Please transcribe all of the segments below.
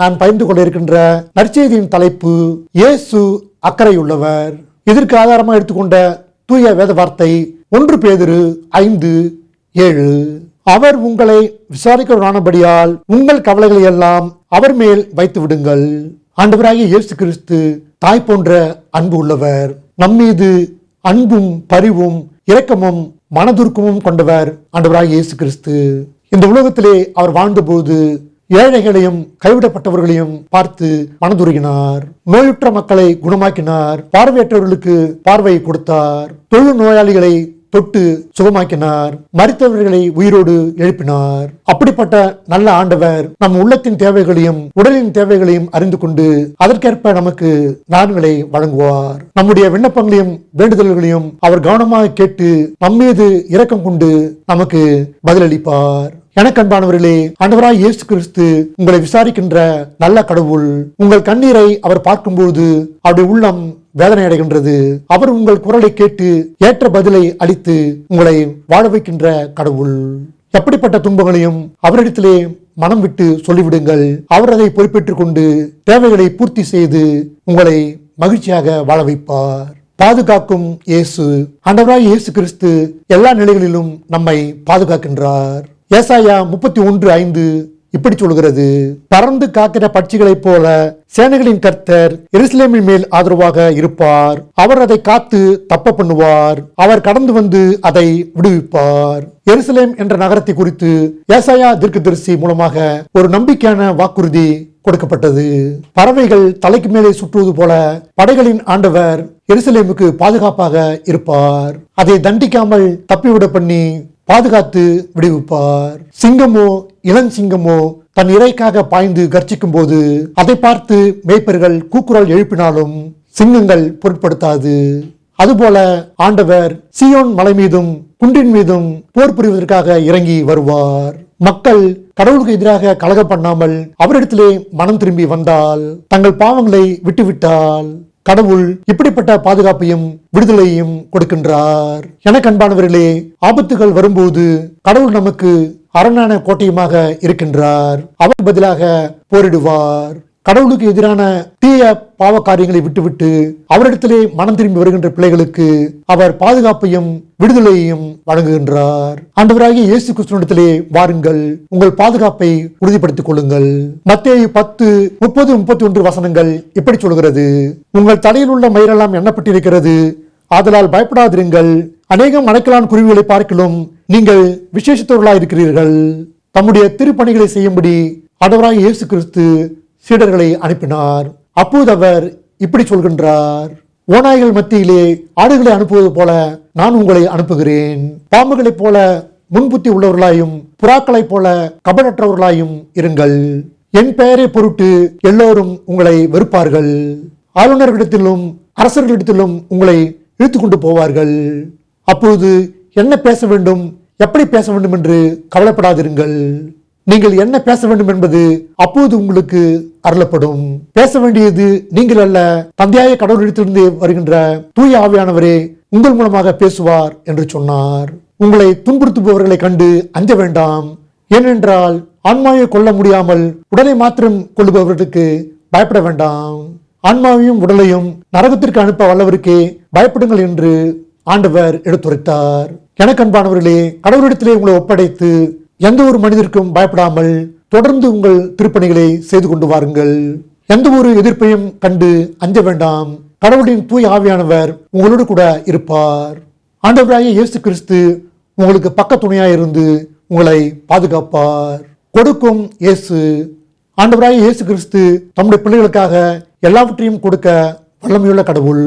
நான் பயந்து கொண்டிருக்கின்ற நற்செய்தியின் தலைப்பு இயேசு அக்கறையுள்ளவர். இதற்கு ஆதாரமாக எடுத்துக்கொண்ட தூய வேத வார்த்தை ஒன்று பேதிரு ஐந்து ஏழு. அவர் உங்களை விசாரிக்கிறவரானபடியால் உங்கள் கவலைகளை எல்லாம் அவர் மேல் வைத்து விடுங்கள். ஆண்டவராகிய இயேசு கிறிஸ்து தாய் போன்ற அன்பு உள்ளவர். நம்மீது அன்பும் பரிவும் இரக்கமும் மனதுருக்கமும் கொண்டவர் ஆண்டவராகிய இயேசு கிறிஸ்து. இந்த உலகத்திலே அவர் வாழ்ந்தபோது ஏழைகளையும் கைவிடப்பட்டவர்களையும் பார்த்து மனதுருகினார். நோயுற்ற மக்களை குணமாக்கினார். பார்வையற்றவர்களுக்கு பார்வையை கொடுத்தார். தொழு நோயாளிகளை தொட்டு சுகமாக்கினார். மறித்தவர்களை உயிரோடு எழுப்பினார். அப்படிப்பட்ட நல்ல ஆண்டவர் நம் உள்ளத்தின் தேவைகளையும் உடலின் தேவைகளையும் அறிந்து கொண்டு அதற்கேற்ப நமக்கு நலன்களை வழங்குவார். நம்முடைய விண்ணப்பங்களையும் வேண்டுதல்களையும் அவர் கவனமாக கேட்டு நம்மீது இரக்கம் கொண்டு நமக்கு பதிலளிப்பார். எனக்கு அன்பானவர்களே ஆண்டவராய் இயேசு கிறிஸ்து உங்களை விசாரிக்கின்ற நல்ல கடவுள் உங்கள் கண்ணீரை அவர் பார்க்கும்போது அவருடைய உள்ளம் வேதனை அடைகின்றது அவர் உங்கள் குரலை கேட்டு ஏற்ற பதிலை அளித்து உங்களை வாழ வைக்கின்ற கடவுள். எப்படிப்பட்ட துன்பங்களையும் அவரிடத்திலே மனம் விட்டு சொல்லிவிடுங்கள். அவர் அதை பொறுப்பேற்றுக் கொண்டு தேவைகளை பூர்த்தி செய்து உங்களை மகிழ்ச்சியாக வாழ வைப்பார். பாதுகாக்கும் இயேசு ஆண்டவராய் இயேசு கிறிஸ்து எல்லா நிலைகளிலும் நம்மை பாதுகாக்கின்றார். ஏசாயா முப்பத்தி ஒன்று ஐந்து இப்படி சொல்கிறது பறந்து காக்கிற பட்சிகளைப் போல சேனைகளின் கர்த்தர் எருசலேமின் மேல் ஆதரவாக இருப்பார். அவர் அதை காத்து தப்ப பண்ணுவார். அவர் கடந்து வந்து அதை விடுவிப்பார். எருசலேம் என்ற நகரத்தை குறித்து ஏசாயா தீர்க்கதரிசி மூலமாக ஒரு நம்பிக்கையான வாக்குறுதி கொடுக்கப்பட்டது. பறவைகள் தலைக்கு மேலே சுற்றுவது போல படைகளின் ஆண்டவர் எருசலேமுக்கு பாதுகாப்பாக இருப்பார். அதை தண்டிக்காமல் தப்பிவிட பண்ணி பாதுகாத்து விடுவிப்பார். சிங்கமோ இளஞ்சிங்கமோ தன் இறைக்காக பாய்ந்து கர்ச்சிக்கும் போது அதை பார்த்து மேய்ப்பர்கள் கூக்குரல் எழுப்பினாலும் சிங்கங்கள் பொருட்படுத்தாது. அதுபோல ஆண்டவர் சியோன் மலை மீதும் குன்றின் மீதும் போர் புரிவதற்காக இறங்கி வருவார். மக்கள் கடவுளுக்கு எதிராக கலக பண்ணாமல் அவரிடத்திலே மனம் திரும்பி வந்தால் தங்கள் பாவங்களை விட்டுவிட்டால் கடவுள் இப்படிப்பட்ட பாதுகாப்பையும் விடுதலையும் கொடுக்கின்றார். எனக்கு அன்பானவர்களே ஆபத்துகள் வரும்போது கடவுள் நமக்கு அரணான கோட்டையுமாக இருக்கின்றார். அவர் பதிலாக போரிடுவார். கடவுளுக்கு எதிரான தீய பாவ காரியங்களை விட்டுவிட்டு அவரிடத்திலே மனம் திரும்பி வருகின்ற பிள்ளைகளுக்கு அவர் பாதுகாப்பையும் விடுதலையையும் வழங்குகின்றார். ஆண்டவராகிய இயேசு கிறிஸ்துவனிடத்திலே வாருங்கள். உங்கள் பாதுகாப்பை உறுதிப்படுத்திக் கொள்ளுங்கள். மத்திய பத்து முப்பது முப்பத்தி ஒன்று வசனங்கள் எப்படி சொல்கிறது. உங்கள் தலையில் உள்ள மயிரெல்லாம் எண்ணப்பட்டிருக்கிறது. ஆதலால் பயப்படாதிருங்கள். அநேகம் அடைக்கலான் குருவிகளை பார்க்கலும் நீங்கள் விசேஷத்தவர்களாக இருக்கிறீர்கள் தம்முடைய திருப்பணிகளை செய்யும்படி ஆண்டவராக இயேசு கிறிஸ்து சீடர்களை அனுப்பினார். அப்போது அவர் இப்படி சொல்கின்றார் ஓநாய்கள் மத்தியிலே ஆடுகளை அனுப்புவது போல நான் உங்களை அனுப்புகிறேன். பாம்புகளைப் போல முன்புத்தி உள்ளவர்களாயும் புறாக்களைப் போல கபடற்றவர்களாயும் இருங்கள். என் பெயரை பொருட்டு எல்லோரும் உங்களை வெறுப்பார்கள். ஆளுநர்களிடத்திலும் அரசர்களிடத்திலும் உங்களை இழுத்து கொண்டு போவார்கள். அப்பொழுது என்ன பேச வேண்டும் எப்படி பேச வேண்டும் என்று கவலைப்படாதிருங்கள். நீங்கள் என்ன பேச வேண்டும் என்பது அப்போது உங்களுக்கு அருளப்படும். பேச வேண்டியது நீங்கள் அல்ல தந்தையாய கடவுளிடத்திலிருந்து வருகின்ற தூய ஆவியானவரே உங்கள் மூலமாக பேசுவார் என்று சொன்னார். உங்களை துன்புறுத்துபவர்களை கண்டு அஞ்ச வேண்டாம். ஏனென்றால் ஆன்மாவை கொல்ல முடியாமல் உடலை மாத்திரம் கொள்ளுபவர்களுக்கு பயப்பட வேண்டாம். ஆன்மாவையும் உடலையும் நரகத்திற்கு அனுப்ப வல்லவருக்கே பயப்படுங்கள் என்று ஆண்டவர் எடுத்துரைத்தார். எனக்கு அன்பானவர்களே கடவுளிடத்திலே உங்களை ஒப்படைத்து எந்த ஒரு மனிதருக்கும் பயப்படாமல் தொடர்ந்து உங்கள் திருப்பணிகளை செய்து கொண்டு வாருங்கள். எந்த ஒரு எதிர்ப்பையும் கண்டு அஞ்ச வேண்டாம். கடவுளின் தூய் ஆவியானவர் உங்களோடு கூட இருப்பார். ஆண்டவராய இயேசு கிறிஸ்து உங்களுக்கு பக்க துணையாக இருந்து உங்களை பாதுகாப்பார். கொடுக்கும் இயேசு. ஆண்டவராய இயேசு கிறிஸ்து தம்முடைய பிள்ளைகளுக்காக எல்லாவற்றையும் கொடுக்க வல்லமையுள்ள கடவுள்.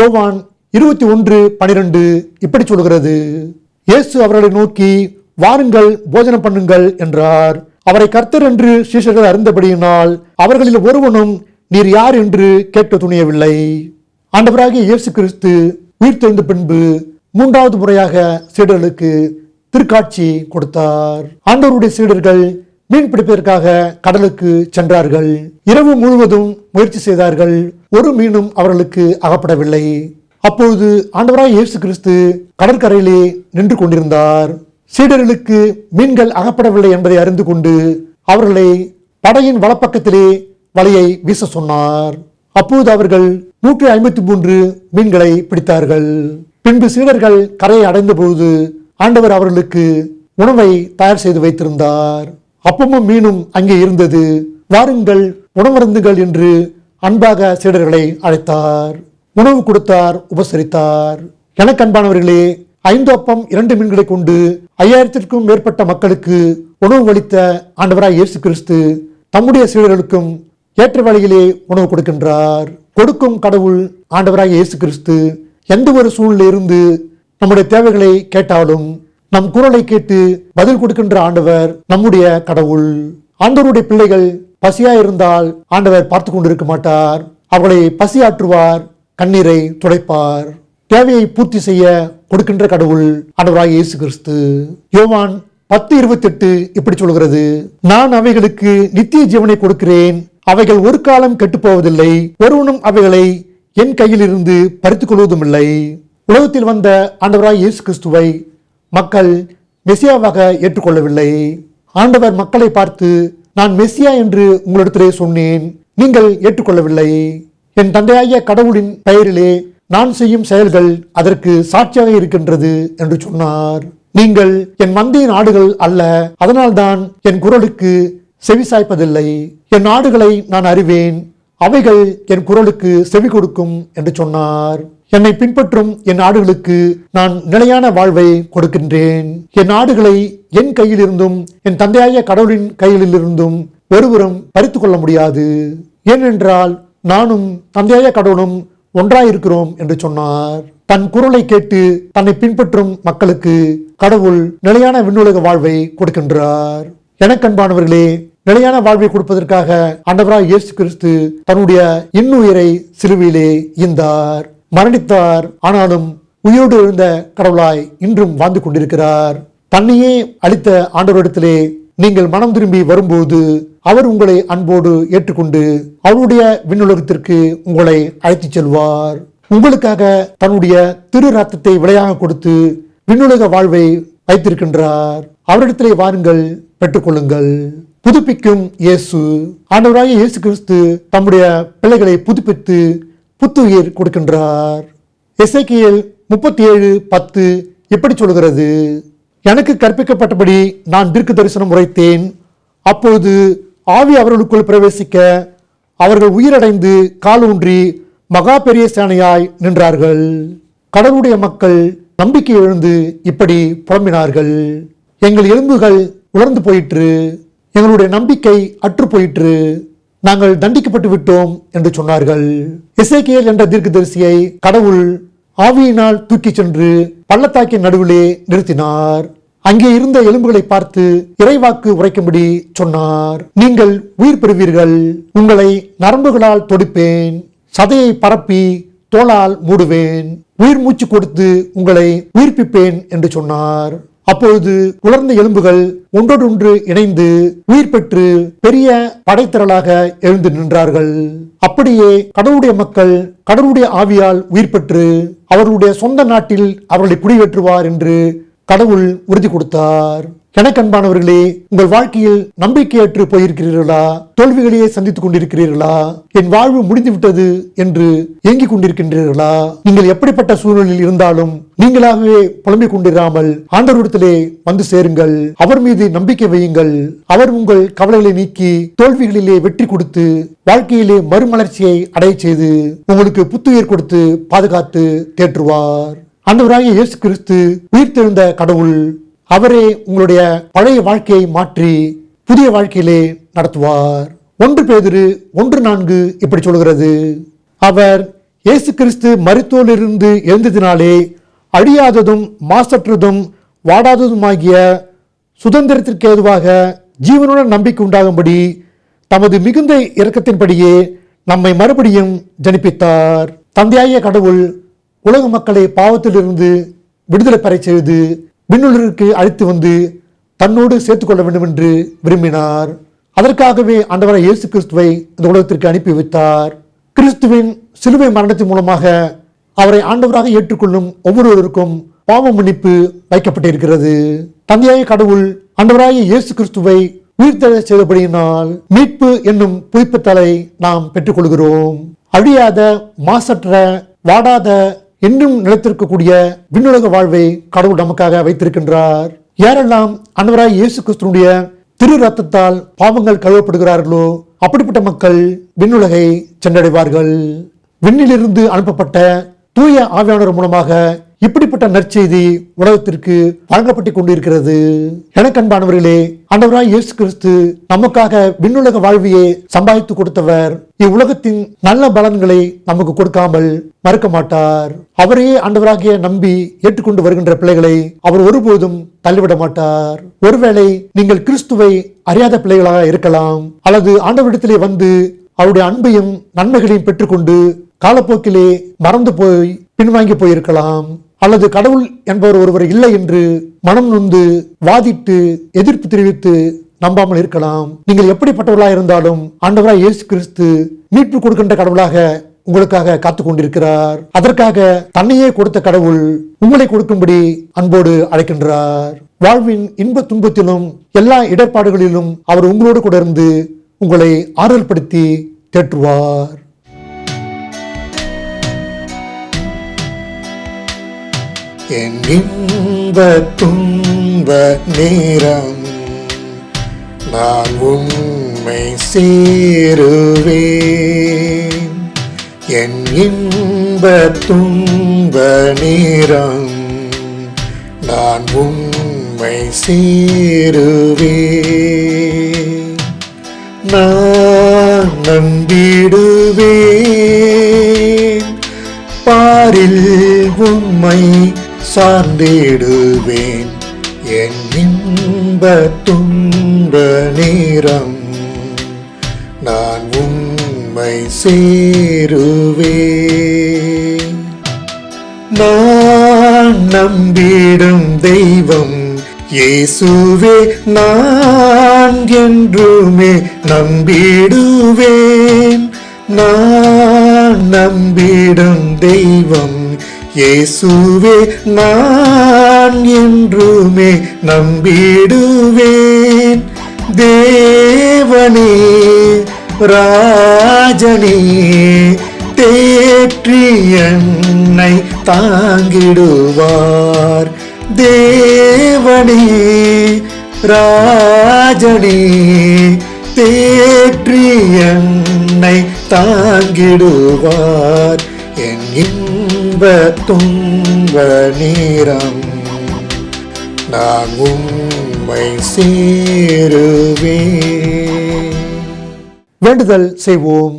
யோவான் இருபத்தி ஒன்று பனிரெண்டு இப்படி சொல்கிறது. இயேசு அவர்களை நோக்கி வாருங்கள் போஜனம் பண்ணுங்கள் என்றார். அவரை கர்த்தர் என்று சீஷர்கள் அறிந்தபடியினால் அவர்களில் ஒருவனும் நீர் யார் என்று கேட்க துணியவில்லை. ஆண்டவராகிய இயேசு கிறிஸ்து உயிர்த்தெழுந்த பின்பு மூன்றாவது முறையாக சீடர்களுக்கு திருக்காட்சி கொடுத்தார். ஆண்டவருடைய சீடர்கள் மீன் பிடிப்பதற்காக கடலுக்கு சென்றார்கள். இரவு முழுவதும் முயற்சி செய்தார்கள். ஒரு மீனும் அவர்களுக்கு அகப்படவில்லை. அப்பொழுது ஆண்டவராய் இயேசு கிறிஸ்து கடற்கரையிலே நின்று கொண்டிருந்தார். சீடர்களுக்கு மீன்கள் அகப்படவில்லை என்பதை அறிந்து கொண்டு அவர்களை படையின் வலப்பக்கத்திலே வலையை வீச சொன்னார். அப்போது அவர்கள் நூற்றி ஐம்பத்தி மூன்று மீன்களை பிடித்தார்கள். பின்பு சீடர்கள் கரையை அடைந்தபோது ஆண்டவர் அவர்களுக்கு உணவை தயார் செய்து வைத்திருந்தார். அப்பமும் மீனும் அங்கே இருந்தது. வாருங்கள் உணவருந்துகள் என்று அன்பாக சீடர்களை அழைத்தார். உணவு கொடுத்தார் உபசரித்தார். எனக்கு அன்பானவர்களே ஐந்து அப்பம் இரண்டு மீன்களை கொண்டு ஐயாயிரத்திற்கும் மேற்பட்ட மக்களுக்கு உணவு அளித்த ஆண்டவராய் இயேசு கிறிஸ்து தம்முடைய சீடர்களுக்கும் ஏற்ற வேளையிலே உணவு கொடுக்கின்றார். கொடுக்கும் கடவுள் ஆண்டவராய் இயேசு கிறிஸ்து எந்த ஒரு சூழ்நிலையிலிருந்து நம்முடைய தேவைகளை கேட்டாலும் நம் குரலை கேட்டு பதில் கொடுக்கின்ற ஆண்டவர் நம்முடைய கடவுள். ஆண்டவருடைய பிள்ளைகள் பசியா இருந்தால் ஆண்டவர் பார்த்து கொண்டிருக்க மாட்டார். அவர்களை பசியாற்றுவார் கண்ணீரை துடைப்பார். தேவையை பூர்த்தி செய்ய கொடுக்கின்ற கடவுள் ஆண்டவராய் இயேசு கிறிஸ்து. யோவான் பத்து இருபத்தெட்டு இப்படி சொல்கிறது நான் அவைகளுக்கு நித்திய ஜீவனை கொடுக்கிறேன் அவைகள் ஒரு காலம் கெட்டுப் போவதில்லை ஒருவனும் அவைகளை என் கையில் இருந்து பறித்துக் கொள்வதும் இல்லை உலகத்தில் வந்த ஆண்டவராய் இயேசு கிறிஸ்துவை மக்கள் மெசியாவாக ஏற்றுக்கொள்ளவில்லை. ஆண்டவர் மக்களை பார்த்து நான் மெசியா என்று உங்களிடத்திலே சொன்னேன் நீங்கள் ஏற்றுக்கொள்ளவில்லை. என் தந்தையாகிய கடவுளின் பெயரிலே நான் செய்யும் செயல்கள் அதற்கு சாட்சியாக இருக்கின்றது என்று சொன்னார். நீங்கள் என் மந்தையின் ஆடுகள் அல்ல அதனால்தான் என் குரலுக்கு செவிசாய்ப்பதில்லை என் நாடுகளை நான் அறிவேன் அவைகள் என் குரலுக்கு செவி கொடுக்கும் என்று சொன்னார். என்னை பின்பற்றும் என் நாடுகளுக்கு நான் நிலையான வாழ்வை கொடுக்கின்றேன். என் நாடுகளை என் கையிலிருந்தும் என் தந்தையாய கடவுளின் கையிலிருந்தும் ஒருவரும் பறித்துக்கொள்ள முடியாது. ஏனென்றால் நானும் தந்தையாய கடவுளும் ஒன்றாயிருக்கிறோம் என்று சொன்னார். தன் குரலை கேட்டு தன்னை பின்பற்றும் மக்களுக்கு கடவுள் நிலையான விண்ணுலக வாழ்வை கொடுக்கின்றார். எனக்கன்பானவர்களே நிலையான வாழ்வை கொடுப்பதற்காக அண்டவராய் இயேசு கிறிஸ்து தன்னுடைய இன்னுயிரை சிலுவையிலே ஈந்தார். மரணித்தார் ஆனாலும் உயிரோடு எழுந்த கடவுளாய் இன்றும் வாழ்ந்து கொண்டிருக்கிறார். தன்னையே அளித்த ஆண்டவரிடத்திலே நீங்கள் மனம் திரும்பி வரும்போது அவர் உங்களை அன்போடு ஏற்றுக்கொண்டு அவருடைய விண்ணுலகத்திற்கு உங்களை அழைத்துச் செல்வார். உங்களுக்காக தன்னுடைய திரு ரத்தத்தை விலையாக கொடுத்து விண்ணுலக வாழ்வை வைத்திருக்கின்றார். அவரிடத்திலே வாருங்கள் பெற்றுக்கொள்ளுங்கள் புதுப்பிக்கும் இயேசு. ஆண்டவராக இயேசு கிறிஸ்து தம்முடைய பிள்ளைகளை புதுப்பித்து புத்துயிர் கொடுக்கின்றார். இசைக்கியல் முப்பத்தி ஏழு பத்து எப்படி சொல்கிறது எனக்கு கற்பிக்கப்பட்டபடி நான் திருக்கு தரிசனம் உரைத்தேன். அப்பொழுது ஆவி அவர்களுக்குள் பிரவேசிக்க அவர்கள் உயிரடைந்து காலூன்றி மகா பெரிய சேனையாய் நின்றார்கள். கடவுளுடைய மக்கள் நம்பிக்கை எழுந்து இப்படி புலம்பினார்கள். எங்கள் எலும்புகள் உலர்ந்து போயிற்று. எங்களுடைய நம்பிக்கை அற்று போயிற்று. நாங்கள் தண்டிக்கப்பட்டு விட்டோம் என்று சொன்னார்கள். இசைக்கியல் என்ற தீர்க்கதரிசியை கடவுள் ஆவியினால் தூக்கிச் சென்று பள்ளத்தாக்கின் நடுவிலே நிறுத்தினார். அங்கே இருந்த எலும்புகளை பார்த்து இறைவாக்கு உரைக்கும்படி சொன்னார். நீங்கள் உயிர் பெறுவீர்கள். உங்களை நரம்புகளால் தொடுப்பேன். சதையை பரப்பி தோளால் மூடுவேன். உயிர் மூச்சு கொடுத்து உங்களை உயிர்ப்பிப்பேன் என்று சொன்னார். அப்பொழுது உலர்ந்த எலும்புகள் ஒன்றோடொன்று இணைந்து உயிர் பெற்று பெரிய படைத்திரளாக எழுந்து நின்றார்கள். அப்படியே கடவுளுடைய மக்கள் கடவுளுடைய ஆவியால் உயிர் பெற்று அவர்களுடைய சொந்த நாட்டில் அவர்களை குடியேற்றுவார் என்று கடவுள் உறுதி கொடுத்தார். எனக்கன்பானவர்களே உங்கள் வாழ்க்கையில் நம்பிக்கையற்று போயிருக்கிறீர்களா? தோல்விகளையே சந்தித்துக் கொண்டிருக்கிறீர்களா? என் வாழ்வு முடிந்துவிட்டது என்று ஏங்கிக் கொண்டிருக்கின்றீர்களா? நீங்கள் எப்படிப்பட்ட சூழ்நிலையில் இருந்தாலும் நீங்களாகவே புலம்பிக் கொண்டிராமல் ஆண்டவரிடத்திலே வந்து சேருங்கள். அவர் மீது நம்பிக்கை வையுங்கள். அவர் உங்கள் கவலைகளை நீக்கி தோல்விகளிலே வெற்றி கொடுத்து வாழ்க்கையிலே மறுமலர்ச்சியை அடைய செய்து உங்களுக்கு புத்துயிர் கொடுத்து பாதுகாத்து தேற்றுவார். ஆண்டவராகிய இயேசு கிறிஸ்து உயிர்த்தெழுந்த கடவுள் அவரே உங்களுடைய பழைய வாழ்க்கையை மாற்றி புதிய வாழ்க்கையிலே நடத்துவார். ஒன்று பேதிரு ஒன்று நான்கு இப்படி சொல்கிறது அவர் இயேசு கிறிஸ்து மருத்துவிலிருந்து எழுந்ததினாலே அழியாததும் மாசற்றதும் வாடாததுமாகிய சுதந்திரத்திற்கு ஏதுவாக ஜீவனுடன் நம்பிக்கை உண்டாகும்படி தமது மிகுந்த இரக்கத்தின்படியே நம்மை மறுபடியும் ஜனிப்பித்தார். தந்தையாய கடவுள் உலக மக்களை பாவத்திலிருந்து விடுதலை பெறச் செய்து விண்ணுலகிற்கு அழைத்து வந்து தன்னோடு சேர்த்து கொள்ள வேண்டும் என்று விரும்பினார். அதற்காகவே ஆண்டவராய் இயேசு கிறிஸ்துவை இந்த உலகத்திற்கு அனுப்பி வைத்தார். கிறிஸ்துவின் சிலுவை மரணத்தின் மூலமாக அவரை ஆண்டவராக ஏற்றுக்கொள்ளும் ஒவ்வொருவருக்கும் பாவ மன்னிப்பு வைக்கப்பட்டிருக்கிறது. தந்தையாய கடவுள் ஆண்டவராய இயேசு கிறிஸ்துவை உயிர்த்தெழ செய்தபடியினால் மீட்பு என்னும் புதுப்பித்தலை நாம் பெற்றுக்கொள்கிறோம். அழியாத மாசற்ற வாடாத என்றும் நிலைத்திருக்கக்கூடிய விண்ணுலக வாழ்வை கடவுள் நமக்காக வைத்திருக்கின்றார். யாரெல்லாம் அன்னவராய் இயேசு கிறிஸ்துனுடைய திரு ரத்தத்தால் பாவங்கள் கழுவப்படுகிறார்களோ அப்படிப்பட்ட மக்கள் விண்ணுலகை சென்றடைவார்கள். விண்ணிலிருந்து அனுப்பப்பட்ட தூய ஆவியானவர் மூலமாக இப்படிப்பட்ட நற்செய்தி உலகத்திற்கு வழங்கப்பட்டு கொண்டிருக்கிறது. எனக்கு அன்பானவர்களே ஆண்டவராய் இயேசு கிறிஸ்து நமக்காக விண்ணுலக வாழ்வியை சம்பாதித்து கொடுத்தவர். இவ்வுலகத்தின் நல்ல பலன்களை நமக்கு கொடுக்காமல் மறுக்க மாட்டார். அவரையே ஆண்டவராகிய நம்பி ஏற்றுக்கொண்டு வருகின்ற பிள்ளைகளை அவர் ஒருபோதும் தள்ளிவிட மாட்டார். ஒருவேளை நீங்கள் கிறிஸ்துவை அறியாத பிள்ளைகளாக இருக்கலாம் அல்லது ஆண்டவரிடத்திலே வந்து அவருடைய அன்பையும் நன்மைகளையும் பெற்றுக்கொண்டு காலப்போக்கிலே மறந்து போய் பின்வாங்கி போயிருக்கலாம். அல்லது கடவுள் என்பவர் ஒருவர் இல்லை என்று மனம் நொந்து வாதிட்டு எதிர்ப்பு தெரிவித்து நம்பாமல் இருக்கலாம். நீங்கள் எப்படிப்பட்டவர்களாக இருந்தாலும் ஆண்டவராய் இயேசு கிறிஸ்து மீட்பு கொடுக்கின்ற கடவுளாக உங்களுக்காக காத்து கொண்டிருக்கிறார். அதற்காக தன்னையே கொடுத்த கடவுள் உங்களை கொடுக்கும்படி அன்போடு அழைக்கின்றார். வாழ்வின் இன்ப துன்பத்திலும் எல்லா இடர்பாடுகளிலும் அவர் உங்களோடு கூட இருந்து உங்களை ஆறுதல் படுத்தி தேற்றுவார். என் இன்ப துன்ப நேரம் நான் உண்மை சேருவேன். என் இன்ப துன்ப நேரம் நான் உண்மை சேருவேன். நான் நம்பிடுவேன். பாரில் உண்மை சார்ந்திடுவேன். என் இன்ப துன்ப நேரம் நான் உண்மை சேருவேன். நான் நம்பிடும் தெய்வம் இயேசுவே நான் என்றுமே நம்பிடுவேன். நான் நம்பிடும் தெய்வம் இயேசுவே நான் என்றுமே நம்பிடுவேன். தேவனே ராஜனே தேற்றி என்னை தாங்கிடுவார். தேவனே ராஜனே தேற்றி என்னை தாங்கிடுவார். என் இன்ப துன்ப நேரம் நான் உம்மை வேண்டுதல் செய்வோம்.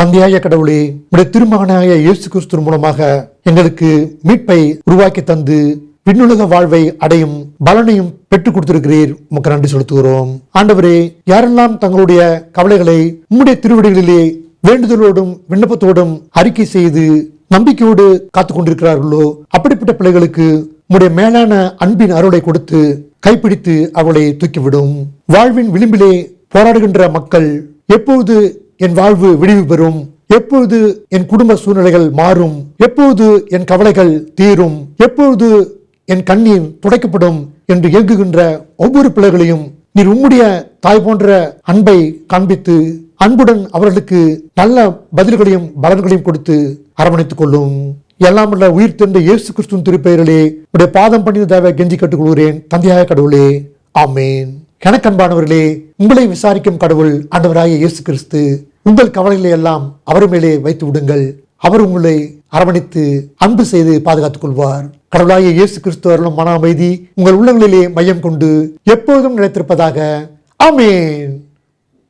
தந்தையாய கடவுளே உடைய திருமகனாய இயேசு கிறிஸ்து மூலமாக எங்களுக்கு மீட்பை உருவாக்கி தந்து விண்ணுலக வாழ்வை அடையும் பலனையும் பெற்றுக் கொடுத்திருக்கிறீர். உமக்கு நன்றி செலுத்துகிறோம். ஆண்டவரே யாரெல்லாம் தங்களுடைய கவலைகளை உம்முடைய திருவடிகளிலே வேண்டுதலோடும் விண்ணப்பத்தோடும் அறிக்கை செய்து நம்பிக்கையோடு காத்து கொண்டிருக்கிறார்களோ? அப்படிப்பட்ட பிள்ளைகளுக்கு உம்முடைய மேலான அன்பின் அருளை கொடுத்து கைப்பிடித்து அவளை தூக்கிவிடும். வாழ்வின் விளிம்பிலே போராடுகின்ற மக்கள் எப்போது என் வாழ்வு விடிவு பெறும்? எப்பொழுது என் குடும்ப சூழ்நிலைகள் மாறும்? எப்பொழுது என் கவலைகள் தீரும்? எப்பொழுது என் கண்ணீர் துடைக்கப்படும்? என்று இயங்குகின்ற ஒவ்வொரு பிள்ளைகளையும் நீர் உம்முடைய தாய் போன்ற அன்பை காண்பித்து அன்புடன் அவர்களுக்கு நல்ல பதில்களையும் பலன்களையும் கொடுத்து அரவணைத்துக் கொள்ளும் எல்லாம் உள்ள உயிர் தென்ற இயேசு கிறிஸ்துவின் திருப்பெயரிலே உடைய பாதம் பண்ணியதாக கெஞ்சி கட்டுக்கொள்கிறேன் தந்தையாக கடவுளே. ஆமேன். எனக்கன்பானவர்களே உங்களை விசாரிக்கும் கடவுள் ஆண்டவராகிய இயேசு கிறிஸ்து உங்கள் கவலைகளை எல்லாம் அவர் மேலே வைத்து விடுங்கள். அவர் உங்களை அரவணைத்து அன்பு செய்து பாதுகாத்துக் கொள்வார். கடவுளாகிய இயேசு கிறிஸ்து அருளும் மன அமைதி உங்கள் உள்ளங்களிலே மையம் கொண்டு எப்போதும் நிலைத்திருப்பதாக. ஆமேன்.